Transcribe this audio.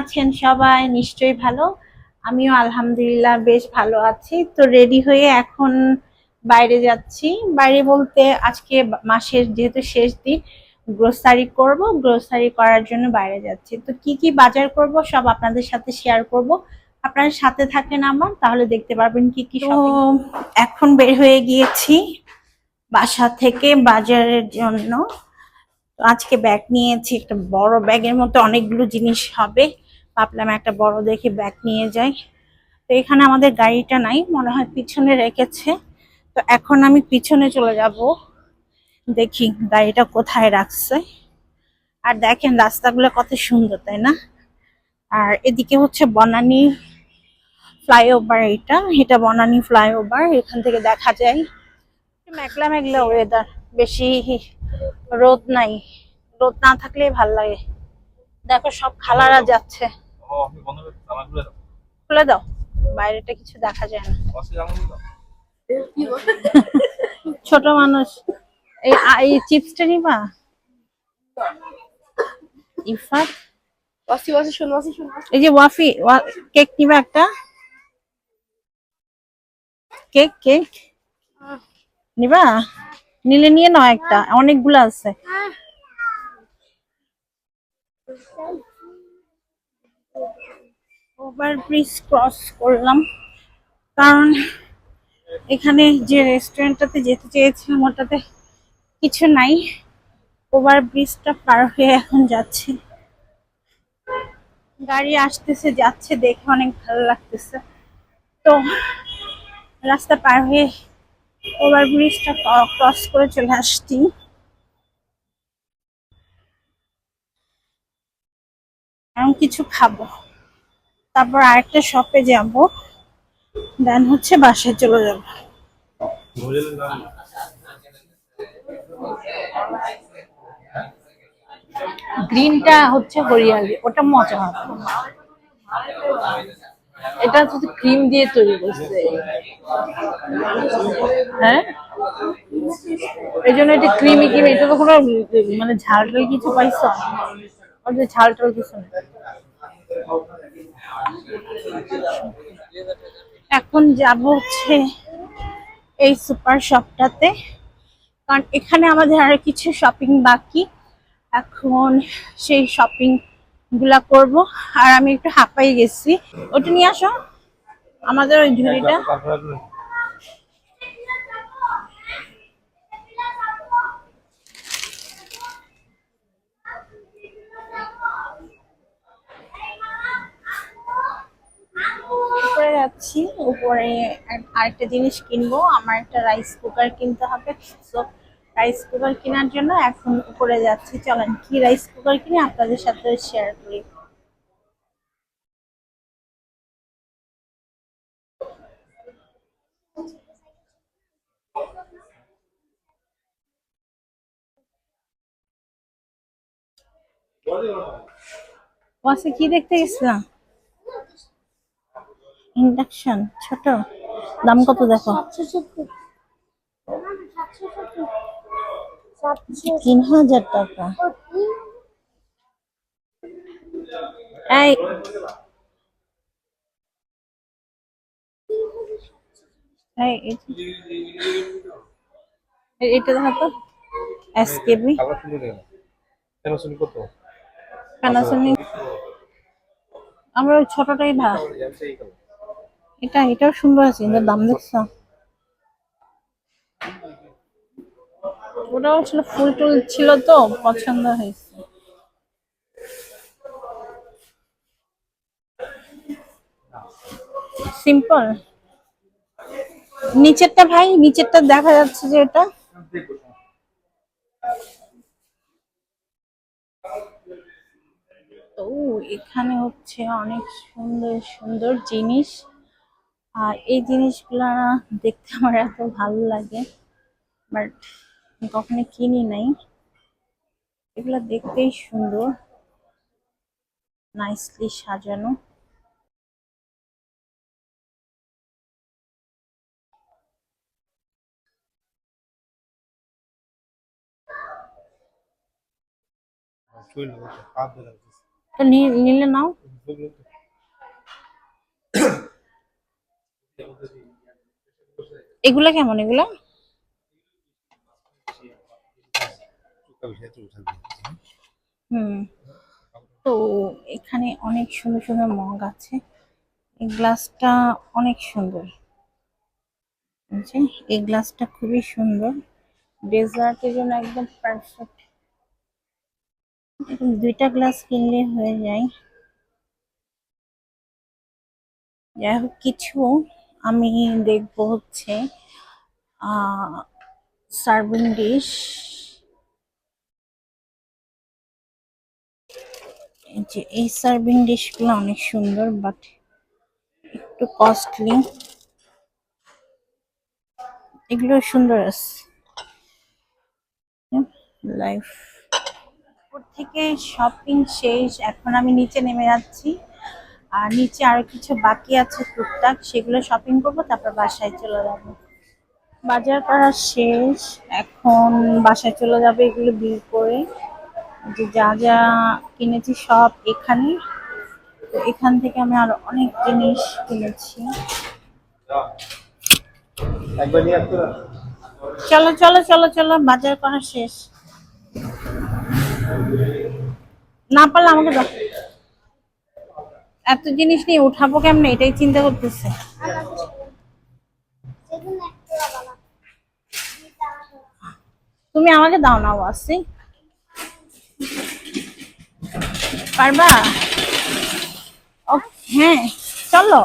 আছেন সবাই নিশ্চয়ই ভালো। আমিও আলহামদুলিল্লাহ বেশ ভালো আছি। তো রেডি হয়ে এখন বাইরে যাচ্ছি। বাইরে বলতে আজকে মাসের যেহেতু শেষ দিন গ্রোসারি করব। গ্রোসারি করার জন্য বাইরে যাচ্ছি। তো কি কি বাজার করব সব আপনাদের সাথে শেয়ার করব। আপনারা সাথে থাকেন আমার তাহলে দেখতে পারবেন কি কি এখন বের হয়ে গিয়েছি বাসা থেকে বাজারের জন্য। আজকে ব্যাগ নিয়েছি একটা বড় ব্যাগের মতো অনেকগুলো জিনিস হবে। ভাবলাম একটা বড় দেখে ব্যাগ নিয়ে যাই। তো এখানে আমাদের গাড়িটা নাই, মনে হয় পিছনে রেখেছে। তো এখন আমি পিছনে চলে যাব। দেখি গাড়িটা কোথায় রাখছে। আর দেখেন রাস্তাগুলো কত সুন্দর, তাই না? আর এদিকে হচ্ছে বনানী ফ্লাইওভার এটা। এটা বনানী ফ্লাইওভার, এখান থেকে দেখা যায়। মেঘলা মেঘলা ওয়েদার বেশি রোদ নাই। রোদ না থাকলেই ভালো লাগে। দেখো সব খালারা যাচ্ছে। খুলে দাও। বাইরেটা কিছু দেখা যায় না। ছোট মানুষ। এই আ- এই চিপসটা নিবা? ইফাত ওয়াসি ওয়াসি শোন ওয়াসি শোন এই যে ওয়াফি ওয়া- কেক নিবা একটা? Cake cake? নিবা? নিলে নিয়ে নাও একটা অনেকগুলো আছে। ওভার ব্রিজ ক্রস করলাম। কারণ এখানে যে রেস্টুরেন্টটাতে যেতে চেয়েছিলাম, ওটাতে কিছু নাই। ওভার ব্রিজটা পার হয়ে এখন যাচ্ছি। গাড়ি আসতেছে, যাচ্ছে দেখে অনেক ভালো লাগতেছে। তো রাস্তা পার হয়ে ওভার ব্রিজটা ক্রস করে চলে আসছি। এখন কিছু খাব। তারপর আরেকটা শপে যাব। দেন হচ্ছে বাসায় চলে যাব। গ্রিনটা হচ্ছে হরিয়ালি, ওটা মজা হবে। এটা হচ্ছে ক্রিম দিয়ে তৈরি করছে। হ্যাঁ? এই জন্য এটা ক্রিমি ক্রিমি এটা তো কোনো মানে ঝাল টাল কিছু পাইছো? ঝাল টাল কিছু নেই। এখন যাব হচ্ছে এই সুপার শপটাতে। কারণ এখানে আমাদের আর কিছু শপিং বাকি। এখন সেই শপিংগুলা করব। আর আমি একটু হাঁপাই গেছি। ওটা নিয়ে আসো। আমাদের ওই ঝুড়িটা তারপরে আপনি উপরে যাচ্ছি, উপরে আর- আরেকটা জিনিস কিনবো, আমার একটা রাইস কুকার কিনতে হবে। তো রাইস কুকার কেনার জন্য এখন উপরে যাচ্ছি। চলেন, কি রাইস কুকার কিনে আপনাদের সাথে শেয়ার করি। কি দেখতে গেছিলাম? ইন্ডাকশন ছোট। দাম কত দেখো? তিন হাজার টাকা। এটা আমরা ছোটটাই ভাব এটা এটাও সুন্দর আছে কিন্তু দাম দেখছ? ওটাও ছিল ফুল টুল ছিল তো পছন্দ হয়েছে। সিম্পল। নিচেরটা ভাই নিচেরটা দেখা যাচ্ছে যে এটা। তো এখানে হচ্ছে অনেক সুন্দর সুন্দর জিনিস। আর এই জিনিসগুলা দেখতে আমার এত ভালো লাগে বাট কখনো কিনি নাই। এগুলা দেখতেই সুন্দর নাইসলি সাজানো। নিলে নাও। এগুলা কেমন, এগুলা? হুম। তো এখানে অনেক সুন্দর সুন্দর মগ আছে। এই গ্লাসটা অনেক সুন্দর। এই গ্লাসটা খুবই সুন্দর। ডেজার্টের জন্য একদম পারফেক্ট দুইটা গ্লাস কিনলে হয়ে যায়। যাই কিছু আমি দেখব হচ্ছে সার্ভিং ডিশ যে, এই সার্ভিং ডিশগুলো অনেক সুন্দর বাট একটু কস্টলি এগুলো সুন্দর আছে। লাইফ থেকে শপিং শেষ, এখন আমি নিচে নেমে যাচ্ছি। আর নিচে আরও কিছু বাকি আছে টুকটাক সেগুলো শপিং করব তারপর বাসায় চলে যাব। বাজার করা শেষ এখন বাসায় চলে যাবে এগুলো বিল করে। যে যা যা কিনেছি সব এখানে। তো এখান থেকে আমি আরও অনেক জিনিস কিনেছি। চলো চলো চলো চলো বাজার করা শেষ। না পারলে আমাকে এত জিনিস নিয়ে উঠাবো কেমনে? এটাই চিন্তা করতেছে। তুমি আমাকে দাও না, ওয়াসি। পারবা? হ্যাঁ চলো।